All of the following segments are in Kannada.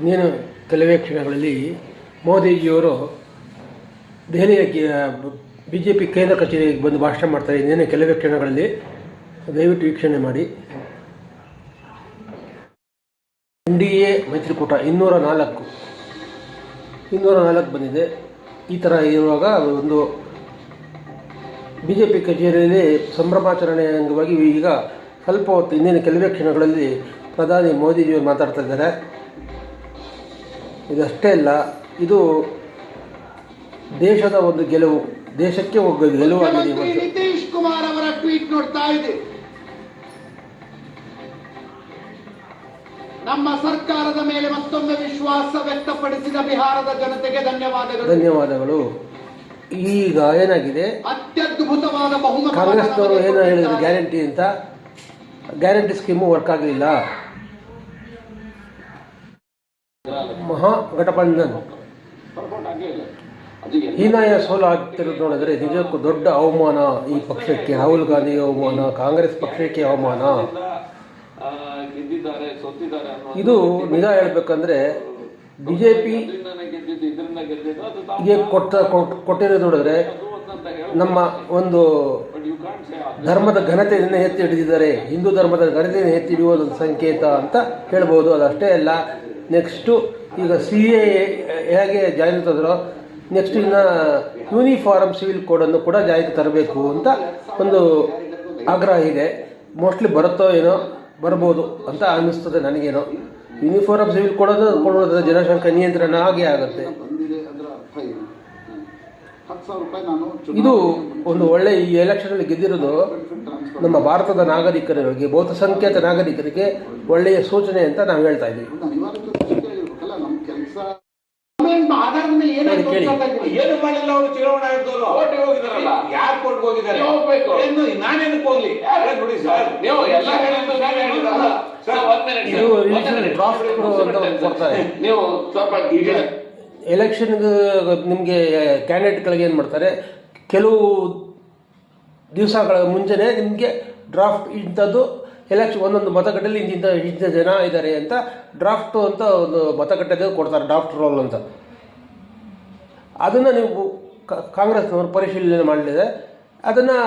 ಇನ್ನೇನು ಕೆಲವೇ ಕ್ಷಣಗಳಲ್ಲಿ ಮೋದಿಜಿಯವರು ದೆಹಲಿಯ ಬಿ ಜೆ ಪಿ ಕೇಂದ್ರ ಕಚೇರಿಗೆ ಬಂದು ಭಾಷಣ ಮಾಡ್ತಾರೆ. ಇನ್ನೇನು ಕೆಲವೇ ಕ್ಷಣಗಳಲ್ಲಿ ದಯವಿಟ್ಟು ವೀಕ್ಷಣೆ ಮಾಡಿ. ಎನ್ ಡಿ ಎ ಮೈತ್ರಿಕೂಟ ಇನ್ನೂರ ನಾಲ್ಕು. ಇನ್ನೂರ ನಾಲ್ಕು ಬಂದಿದೆ. ಈ ಥರ ಇರುವಾಗ ಒಂದು ಬಿ ಜೆ ಪಿ ಕಚೇರಿಯಲ್ಲಿ ಸಂಭ್ರಮಾಚರಣೆ ಅಂಗವಾಗಿ ಈಗ ಸ್ವಲ್ಪ ಹೊತ್ತು ಇನ್ನೇನು ಕೆಲವೇ ಕ್ಷಣಗಳಲ್ಲಿ ಪ್ರಧಾನಿ ಮೋದಿಜಿಯವರು ಮಾತಾಡ್ತಾ ಇದ್ದಾರೆ. ಇದಷ್ಟೇ ಅಲ್ಲ ಇದು ದೇಶದ ಒಂದು ಗೆಲುವು ದೇಶಕ್ಕೆ ಒಗ್ಗ ಗೆಲುವಾಗಿದೆ ನಿತೀಶ್ ಕುಮಾರ್ ಅವರ ಟ್ವೀಟ್ ನೋಡ್ತಾ ಇದೆ. ನಮ್ಮ ಸರ್ಕಾರದ ಮೇಲೆ ಮತ್ತೊಮ್ಮೆ ವಿಶ್ವಾಸ ವ್ಯಕ್ತಪಡಿಸಿದ ಬಿಹಾರದ ಜನತೆಗೆ ಧನ್ಯವಾದಗಳು. ಧನ್ಯವಾದಗಳು. ಈಗ ಏನಾಗಿದೆ? ಅತ್ಯದ್ಭುತವಾದ ಬಹುಮತ ಕಾಂಗ್ರೆಸ್ನವರು ಏನು ಹೇಳಿದ್ರು ಗ್ಯಾರಂಟಿ ಅಂತ? ಗ್ಯಾರಂಟಿ ಸ್ಕೀಮು ವರ್ಕ್ ಆಗಲಿಲ್ಲ ಮಹಾಗಠಬಂಧನ್ ಹೀನಾಯ ಸೋಲು ಆಗ್ತಿರೋದು ನೋಡಿದ್ರೆ ನಿಜಕ್ಕೂ ದೊಡ್ಡ ಅವಮಾನ ಈ ಪಕ್ಷಕ್ಕೆ, ರಾಹುಲ್ ಗಾಂಧಿ ಅವಮಾನ, ಕಾಂಗ್ರೆಸ್ ಪಕ್ಷಕ್ಕೆ ಅವಮಾನ. ಇದು ನಿಜ ಹೇಳ್ಬೇಕಂದ್ರೆ ಬಿಜೆಪಿ ಕೊಟ್ಟ ಕೊಟ್- ಕೊಟ್ಟಿರೋದು ನೋಡಿದ್ರೆ ನಮ್ಮ ಒಂದು ಧರ್ಮದ ಘನತೆಯನ್ನು ಎತ್ತಿ ಹಿಡಿದಿದ್ದಾರೆ. ಹಿಂದೂ ಧರ್ಮದ ಘನತೆಯನ್ನು ಎತ್ತಿ ಹಿಡಿಯುವ ಸಂಕೇತ ಅಂತ ಹೇಳ್ಬೋದು. ಅದಷ್ಟೇ ಅಲ್ಲ ನೆಕ್ಸ್ಟು ಈಗ ಸಿ ಎ ಹೇಗೆ ಜಾರಿಗೆ ತಂದರೋ ನೆಕ್ಸ್ಟ್ ಇನ್ನು ಯೂನಿಫಾರ್ಮ್ ಸಿವಿಲ್ ಕೋಡನ್ನು ಕೂಡ ಜಾರಿಗೆ ತರಬೇಕು ಅಂತ ಒಂದು ಆಗ್ರಹ ಇದೆ. ಮೋಸ್ಟ್ಲಿ ಬರುತ್ತೋ ಏನೋ ಬರ್ಬೋದು ಅಂತ ಅನ್ನಿಸ್ತದೆ ನನಗೇನು. ಯೂನಿಫಾರ್ಮ್ ಸಿವಿಲ್ ಕೋಡನ್ನು ಕೊಡೋದ್ರ ಜನಸಂಖ್ಯೆ ನಿಯಂತ್ರಣ ಆಗೇ ಆಗುತ್ತೆ. ಇದು ಒಂದು ಒಳ್ಳೆ ಈ ಎಲೆಕ್ಷನಲ್ಲಿ ಗೆದ್ದಿರೋದು ನಮ್ಮ ಭಾರತದ ನಾಗರಿಕರಿಗೆ ಬಹುತಸಂಖ್ಯಾತ ನಾಗರಿಕರಿಗೆ ಒಳ್ಳೆಯ ಸೂಚನೆ ಅಂತ ನಾವು ಹೇಳ್ತಾ ಇದ್ದೀವಿ. ಆಧಾರದ ಮೇಲೆ ನೋಡಿ, ಕೇಳಿ. ಏನು ಮಾಡಿಲ್ಲ ಅವರು ಚುನಾವಣೆ ಆಯೋಗದವರು ಕೋರ್ಟಿಗೆ ಹೋಗಿದಾರಲ್ಲ. ಯಾರು ಹೋಗಿದ್ದಾರೆ? ನೀವು ಹೋಗ್ಬೇಕು. ಏನು ನಾನೇನಕ್ಕೆ ಹೋಗ್ಲಿ? ನೋಡಿ ಸರ್ ನೀವು ಎಲ್ಲ ಹೇಳಿದ್ದು ಹೇಳಿದ್ರಲ್ಲ. ಸರ್, ಒಂದ್. ನೀವು ಸ್ವಲ್ಪ ಈಗ ಎಲೆಕ್ಷನ್ ನಿಮಗೆ ಕ್ಯಾಂಡಿಡೇಟ್ಗಳಿಗೆ ಏನು ಮಾಡ್ತಾರೆ? ಕೆಲವು ದಿವಸಗಳ ಮುಂಚೆನೇ ನಿಮಗೆ ಡ್ರಾಫ್ಟ್ ಇಂಥದ್ದು ಎಲೆಕ್ಷನ್ ಒಂದೊಂದು ಮತಗಟ್ಟೆಯಲ್ಲಿ ಇಂತಿಂಥ ಇಂಥ ಜನ ಇದ್ದಾರೆ ಅಂತ ಡ್ರಾಫ್ಟು ಅಂತ ಒಂದು ಮತಗಟ್ಟೆಗೆ ಕೊಡ್ತಾರೆ ಡ್ರಾಫ್ಟ್ ರೋಲ್ ಅಂತ. ಅದನ್ನು ನೀವು ಕಾಂಗ್ರೆಸ್ನವರು ಪರಿಶೀಲನೆ ಮಾಡಲಿದೆ. ಅದನ್ನು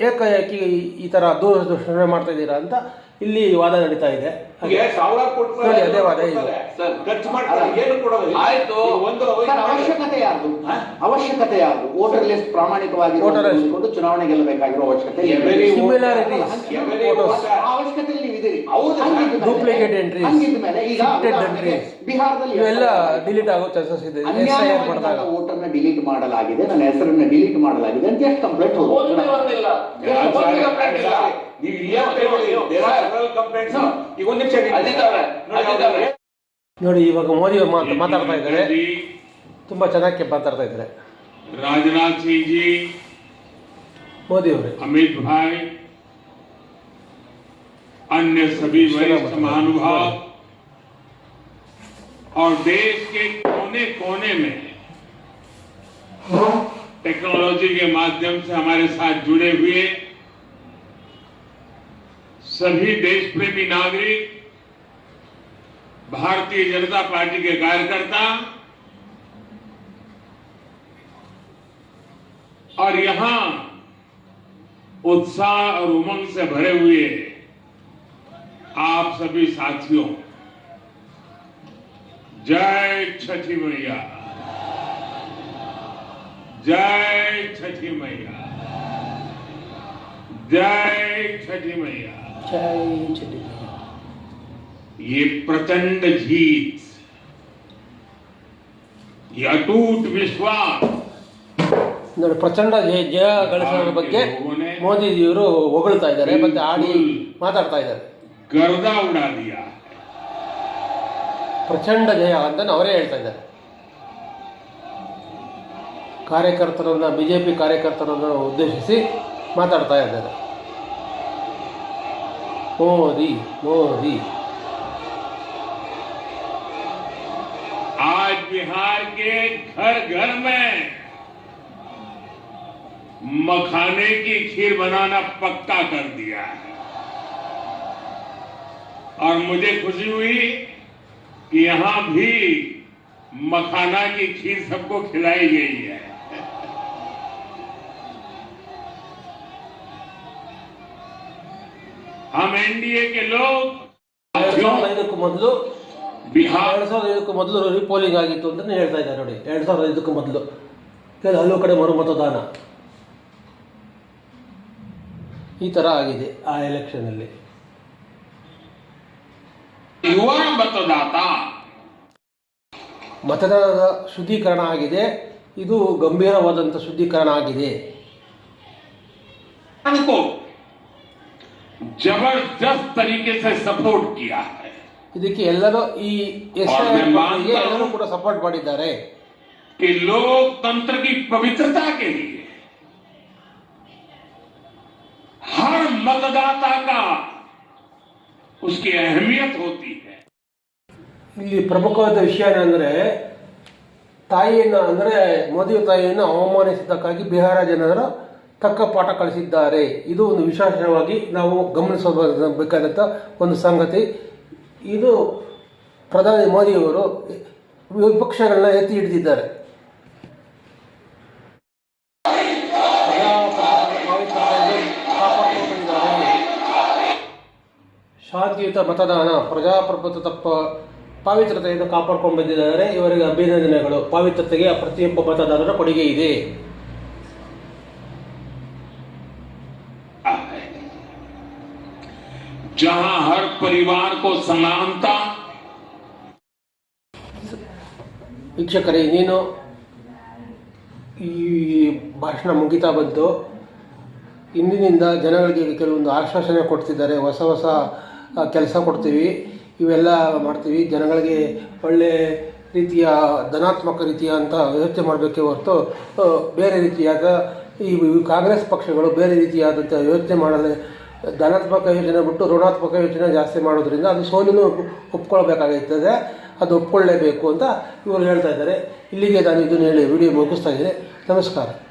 ಏಕಾಏಕಿ ಈ ಥರ ದೂರದರ್ಶನ ಮಾಡ್ತಾ ಇದ್ದೀರಾ ಅಂತ ಇಲ್ಲಿ ವಾದ ನಡೀತಾ ಇದೆ. ಈಗ ಸಾವಿರಾರು ಕೋಟಿ ರೂಪಾಯಿ ನೋಡಿ, ಅದೇ ವಾದ ಇದು. ಸರ್, ಖರ್ಚು ಮಾಡ್ತಾರೆ ಏನು ಕೊಡೋದು ಆಯ್ತು. ಒಂದು ಸರ್, ಅವಶ್ಯಕತೆ ಯಾರು ಅವಶ್ಯಕತೆ ಯಾರು ವೋಟರ್ ಲಿಸ್ಟ್ ಪ್ರಾಮಾಣಿಕವಾಗಿ. ನೋಡಿಕೊಂಡು ಚುನಾವಣೆ ಗೆಲ್ಲಬೇಕಾಗಿರೋ ಅವಶ್ಯಕತೆ. ಹಂಗಿದ್ಮೇಲೆ- Duplicate entries. ಹಂಗಿದ್ಮೇಲೆ ಈಗ ಬಿಹಾರದಲ್ಲಿ ಇವೆಲ್ಲ ಡಿಲೀಟ್ ಆಗೋ ಚಾನ್ಸಸ್ ಇದೆ. ವೋಟರ್ನ ಡಿಲೀಟ್ ಮಾಡಲಾಗಿದೆ. ನನ್ನ ಹೆಸರನ್ನ ಡಿಲೀಟ್ ಮಾಡಲಾಗಿದೆ ಅಂತ ಎಷ್ಟು ಕಂಪ್ಲೇಂಟ್ ಹೋಗುತ್ತೆ. ನೀವು ತಗೊಳ್ಳಿ. There are several complaints. ಈಗ ಒಂದು ನಿಮಿಷ ನೀವು- ಅದಿದ್ದಾವೆ, ನೋಡಿ, ಅದಿದ್ದಾವೆ. ನೋಡಿ ಇವಾಗ ಮೋದಿ ಅವರು ಮಾತು ಮಾತಾಡ್ತಾ ಇದ್ದಾರೆ जी ತುಂಬಾ ಚೆನ್ನಾಗಿ ಮಾತಾಡ್ತಾ ಇದ್ದಾರೆ राजनाथ सिंह जी ಮೋದಿ ಅವರೇ अमित भाई अन्य सभी वरिष्ठ महानुभाव और देश के कोने कोने में टेक्नोलॉजी के माध्यम से हमारे साथ जुड़े हुए सभी देश प्रेमी नागरिक, भारतीय जनता पार्टी के कार्यकर्ता, और यहाँ उत्साह और उमंग से भरे हुए आप सभी साथियों, जय छठी मैया। जय छठी मैया। जय छठी मैया। ಜೈ ಚಂಡಿ. ये प्रचंड जीत ये अटूट विश्वास ನೋಡಿ ಪ್ರಚಂಡ ಜಯ ಜಯ ಗಳಿಸೋದ್ರ ಬಗ್ಗೆ ಮೋದಿಜಿಯವರು ಹೊಗಳ್ತಾ ಇದ್ದಾರೆ ಮತ್ತೆ ಆಡಿ ಮಾತಾಡ್ತಾ ಇದ್ದಾರೆ गर्दा उड़ा दिया है ಪ್ರಚಂಡ ಜಯ ಅಂತ ಅವರೇ ಹೇಳ್ತಾ ಇದ್ದಾರೆ ಕಾರ್ಯಕರ್ತರನ್ನ ಬಿ ಜೆ ಪಿ ಕಾರ್ಯಕರ್ತರನ್ನು ಉದ್ದೇಶಿಸಿ ಮಾತಾಡ್ತಾ ಇದ್ದಾರೆ मोदी मोदी आज बिहार के घर घर में मखाने की खीर बनाना पक्का कर दिया है। और मुझे खुशी हुई कि यहाँ भी मखाना की खीर सबको खिलाई गई है। हम एनडीए के लोग ಎರಡ್ ಸಾವಿರದ ಐದಕ್ಕೂ ಮೊದಲು बिहार ಎರಡ್ ಸಾವಿರದ ಐದಕ್ಕೂ ಮೊದಲು ರೀಪೋಲಿಂಗ್ ಆಗಿತ್ತು ಅಂತ ಹೇಳ್ತಾ ಇದ್ದಾರೆ ನೋಡಿ ಎರಡ್ ಸಾವಿರದ ಐದಕ್ಕೂ ಮೊದಲು ಕೆಲ ಹಲವು ಕಡೆ ಮರು ಮತದಾನ ಈ ಥರ ಆಗಿದೆ ಆ ಎಲೆಕ್ಷನಲ್ಲಿ युवा मतदाता ಮತದಾನದ ಶುದ್ಧೀಕರಣ ಆಗಿದೆ ಇದು ಗಂಭೀರವಾದಂಥ ಶುದ್ಧೀಕರಣ ಆಗಿದೆ को जबरदस्त तरीके से सपोर्ट किया है ಇದಕ್ಕೆ ಎಲ್ಲರೂ ಈ ಎಸ್ और मैं मानता हूं- ಎಲ್ಲರೂ ಕೂಡ ಸಪೋರ್ಟ್ ಮಾಡಿದ್ದಾರೆ कि लोकतंत्र की पवित्रता के लिए हर मतदाता का उसकी अहमियत होती है ಇಲ್ಲಿ ಪ್ರಮುಖವಾದ ವಿಷಯ ಏನಂದರೆ ತಾಯಿಯನ್ನು ಅಂದರೆ ಮೋದಿ ತಾಯಿಯನ್ನು ಅವಮಾನಿಸಿದ್ದಕ್ಕಾಗಿ ಬಿಹಾರ ಜನರು ತಕ್ಕ ಪಾಠ ಕಳಿಸಿದ್ದಾರೆ ಇದು ಒಂದು ವಿಶೇಷವಾಗಿ ನಾವು ಗಮನಿಸಬೇಕಾದಂಥ ಒಂದು ಸಂಗತಿ. ಇದು ಪ್ರಧಾನಿ ಮೋದಿಯವರು ವಿಪಕ್ಷಗಳನ್ನ ಎತ್ತಿ ಹಿಡಿದಿದ್ದಾರೆ. ಶಾಂತಿಯುತ ಮತದಾನ, ಪ್ರಜಾಪ್ರಭುತ್ವ ತಪ್ಪ ಪಾವಿತ್ರತೆಯನ್ನು ಕಾಪಾಡ್ಕೊಂಡು ಬಂದಿದ್ದಾರೆ. ಇವರಿಗೆ ಅಭಿನಂದನೆಗಳು. ಪಾವಿತ್ರತೆಗೆ ಪ್ರತಿಯೊಬ್ಬ ಮತದಾರರ ಕೊಡುಗೆ ಇದೆ. जहां हर परिवार को समानता ವೀಕ್ಷಕರೇ ಇನ್ನೇನು ಈ ಭಾಷಣ ಮುಗಿತಾ ಬಂತು ಇಂದಿನಿಂದ ಜನಗಳಿಗೆ ಕೆಲವೊಂದು ಆಶ್ವಾಸನೆ ಕೊಡ್ತಿದ್ದಾರೆ ಹೊಸ ಹೊಸ ಕೆಲಸ ಕೊಡ್ತೀವಿ ಇವೆಲ್ಲ ಮಾಡ್ತೀವಿ ಜನಗಳಿಗೆ ಒಳ್ಳೆ ರೀತಿಯ ಧನಾತ್ಮಕ ರೀತಿಯ ಅಂತ ಯೋಚನೆ ಮಾಡಬೇಕೇ ಹೊರತು ಆ, ಬೇರೆ ರೀತಿಯಾದ ಈ ಕಾಂಗ್ರೆಸ್ ಪಕ್ಷಗಳು ಬೇರೆ ರೀತಿಯಾದಂಥ ಯೋಚನೆ ಮಾಡಲು ಧನಾತ್ಮಕ ಯೋಚನೆ ಬಿಟ್ಟು ಋಣಾತ್ಮಕ ಯೋಚನೆ ಜಾಸ್ತಿ ಮಾಡೋದ್ರಿಂದ ಅದು ಸೋಲಿನೂ ಒಪ್ಕೊಳ್ಬೇಕಾಗುತ್ತದೆ ಅದು ಒಪ್ಕೊಳ್ಳೇಬೇಕು ಅಂತ ಇವರು ಹೇಳ್ತಾ ಇದ್ದಾರೆ. ಇಲ್ಲಿಗೆ ನಾನು ಇದನ್ನು ಹೇಳಿ, ವಿಡಿಯೋ ಮುಗಿಸ್ತಾ ಇದ್ದೀನಿ. ನಮಸ್ಕಾರ.